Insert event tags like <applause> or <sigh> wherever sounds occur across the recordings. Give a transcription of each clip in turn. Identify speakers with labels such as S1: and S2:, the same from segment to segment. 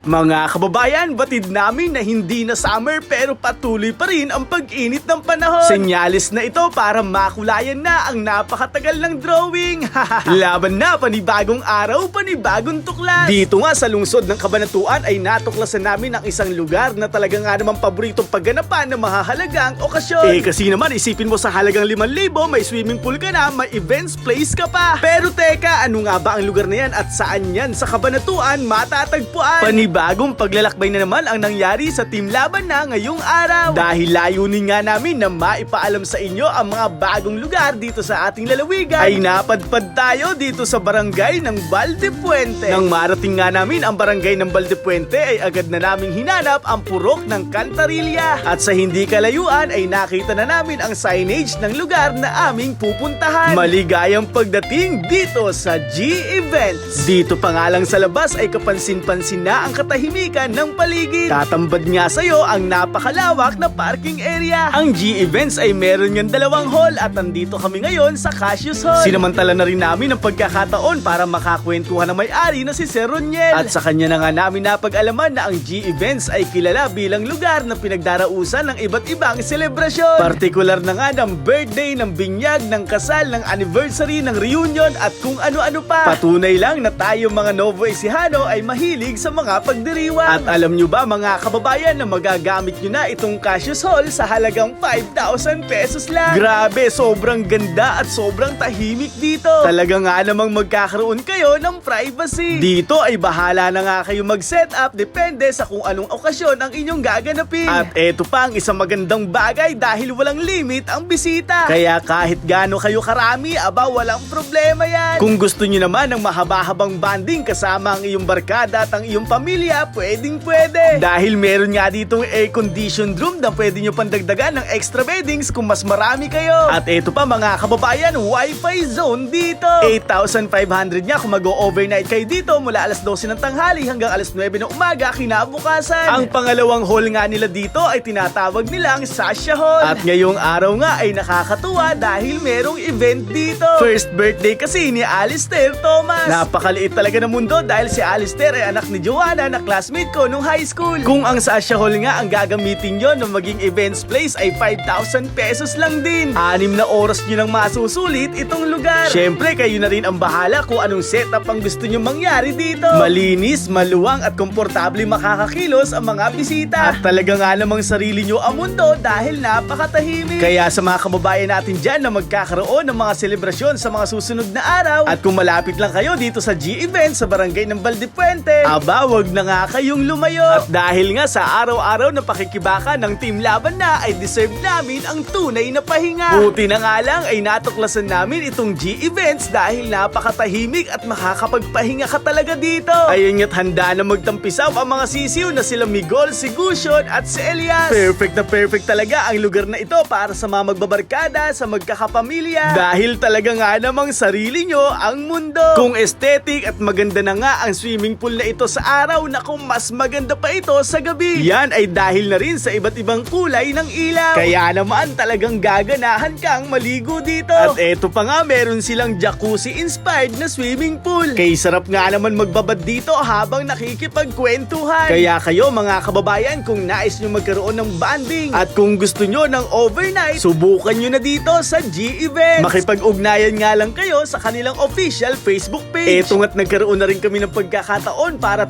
S1: Mga kababayan, batid namin na hindi na summer pero patuloy pa rin ang pag-init ng panahon. Senyalis na ito para makulayan na ang napakatagal ng drawing. <laughs> Laban na, panibagong araw, panibagong tuklas. Dito nga sa lungsod ng Kabanatuan ay natuklasan namin ang isang lugar na talaga nga namang paboritong pagganapan ng mahahalagang okasyon. Eh kasi naman isipin mo sa halagang 5,000 may swimming pool ka na, may events place ka pa. Pero teka, ano nga ba ang lugar na yan at saan yan sa Kabanatuan matatagpuan? Panibagong paglalakbay na naman ang nangyari sa Team Laban na ngayong araw. Dahil layunin nga namin na maipaalam sa inyo ang mga bagong lugar dito sa ating lalawigan ay napadpad tayo dito sa barangay ng Valdepuente. Nang marating nga namin ang barangay ng Valdepuente ay agad na naming hinanap ang purok ng Cantarilla. At sa hindi kalayuan ay nakita na namin ang signage ng lugar na aming pupuntahan. Maligayang pagdating dito sa G-Events. Dito pa nga lang sa labas ay kapansin-pansin na ang katahimikan ng paligid. Tatambad nga sa'yo ang napakalawak na parking area. Ang G-Events ay meron niyang dalawang hall at andito kami ngayon sa Cassius Hall. Sinamantala na rin namin ang pagkakataon para makakwentuhan ng may-ari na si Sir Roniel. At sa kanya na nga namin napag-alaman na ang G-Events ay kilala bilang lugar na pinagdarausan ng iba't ibang selebrasyon. Partikular na nga ng birthday, ng binyag, ng kasal, ng anniversary, ng reunion at kung ano-ano pa. Patunay lang na tayo mga Novo Ecijano ay mahilig sa mga pagdiriwang. At alam nyo ba mga kababayan na magagamit nyo na itong Cassius Hall sa halagang 5,000 pesos lang. Grabe, sobrang ganda at sobrang tahimik dito. Talaga nga namang magkakaroon kayo ng privacy. Dito ay bahala na nga kayo mag-set up depende sa kung anong okasyon ang inyong gaganapin. At eto pa ang isang magandang bagay dahil walang limit ang bisita. Kaya kahit gaano kayo karami, aba walang problema yan. Kung gusto nyo naman ng mahaba-habang banding kasama ang iyong barkada at ang iyong pamilya, pwedeng pwede. Dahil meron nga ditong air-conditioned room na pwede nyo pandagdagan ng extra beddings kung mas marami kayo. At eto pa mga kababayan, wifi zone dito. 8,500 niya kung mag-overnight kayo dito mula alas 12 ng tanghali hanggang alas 9 ng umaga kinabukasan. Ang pangalawang hall nga nila dito ay tinatawag nilang Sasha Hall. At ngayong araw nga ay nakakatuwa dahil merong event dito. First birthday kasi ni Alistair Thomas. Napakaliit talaga ng mundo dahil si Alistair ay anak ni Joanna na classmate ko nung high school. Kung ang Sasha Hall nga ang gagamitin nyo ng maging events place ay 5,000 pesos lang din. Anim na oras nyo nang masusulit itong lugar. Siyempre, kayo na rin ang bahala kung anong setup ang gusto nyo mangyari dito. Malinis, maluwang at komportable makakakilos ang mga bisita. At talaga nga namang sarili nyo ang mundo dahil napakatahimik. Kaya sa mga kababayan natin dyan na magkakaroon ng mga selebrasyon sa mga susunod na araw at kung malapit lang kayo dito sa G-Event sa barangay ng Valdepuente, aba wag na nga kayong lumayo. At dahil nga sa araw-araw na pakikibaka ng Team Laban na ay deserve namin ang tunay na pahinga. Buti na nga lang ay natuklasan namin itong G-Events dahil napakatahimik at makakapagpahinga ka talaga dito. Ayun nga't handa na magtampisaw ang mga sisiw na sila Migol, si Gushon at si Elias. Perfect na perfect talaga ang lugar na ito para sa mga magbabarkada, sa magkakapamilya. Dahil talaga nga namang sarili nyo ang mundo. Kung aesthetic at maganda na nga ang swimming pool na ito sa araw na kung mas maganda pa ito sa gabi. Yan ay dahil na rin sa iba't ibang kulay ng ilaw. Kaya naman talagang gaganahan kang maligo dito. At eto pa nga meron silang jacuzzi inspired na swimming pool. Kay sarap nga naman magbabad dito habang nakikipagkwentuhan. Kaya kayo mga kababayan kung nais nyo magkaroon ng banding at kung gusto nyo ng overnight, subukan nyo na dito sa G-Events. Makipag-ugnayan nga lang kayo sa kanilang official Facebook page. Eto nga't nagkaroon na rin kami ng pagkakataon para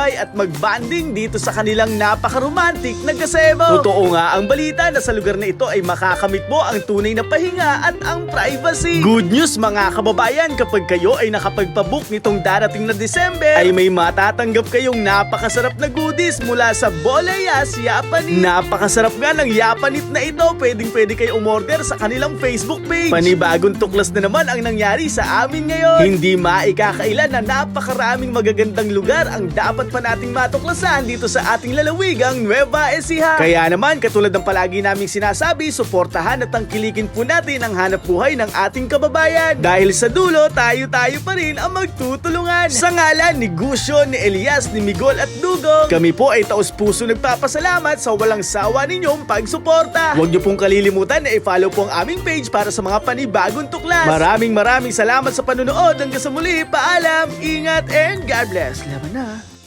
S1: tumambay at magbanding dito sa kanilang napaka-romantic na gazebo. Totoo nga ang balita na sa lugar na ito ay makakamit mo ang tunay na pahinga at ang privacy. Good news mga kababayan kapag kayo ay nakapagpabook nitong darating na December ay may matatanggap kayong napakasarap na goodies mula sa Bolayas Yapanit. Napakasarap nga ng Yapanit na ito. Pwedeng pwede kayo umorder sa kanilang Facebook page. Panibagong tuklas na naman ang nangyari sa amin ngayon. Hindi maikakailan na napakaraming magagandang lugar ang dapat pa nating matuklasan dito sa ating lalawigang Nueva Ecija. Kaya naman, katulad ng palagi naming sinasabi, suportahan at tangkilikin po natin ang hanap buhay ng ating kababayan. Dahil sa dulo, tayo-tayo pa rin ang magtutulungan. Sa ngalan ni Gusyo, ni Elias, ni Migol at Dugong, kami po ay taos-puso nagpapasalamat sa walang sawa ninyong pagsuporta. Huwag niyo pong kalilimutan na i-follow po ang aming page para sa mga panibagong tuklas. Maraming maraming salamat sa panunood. Hanggang sa muli, paalam, ingat, and God bless. Laban na.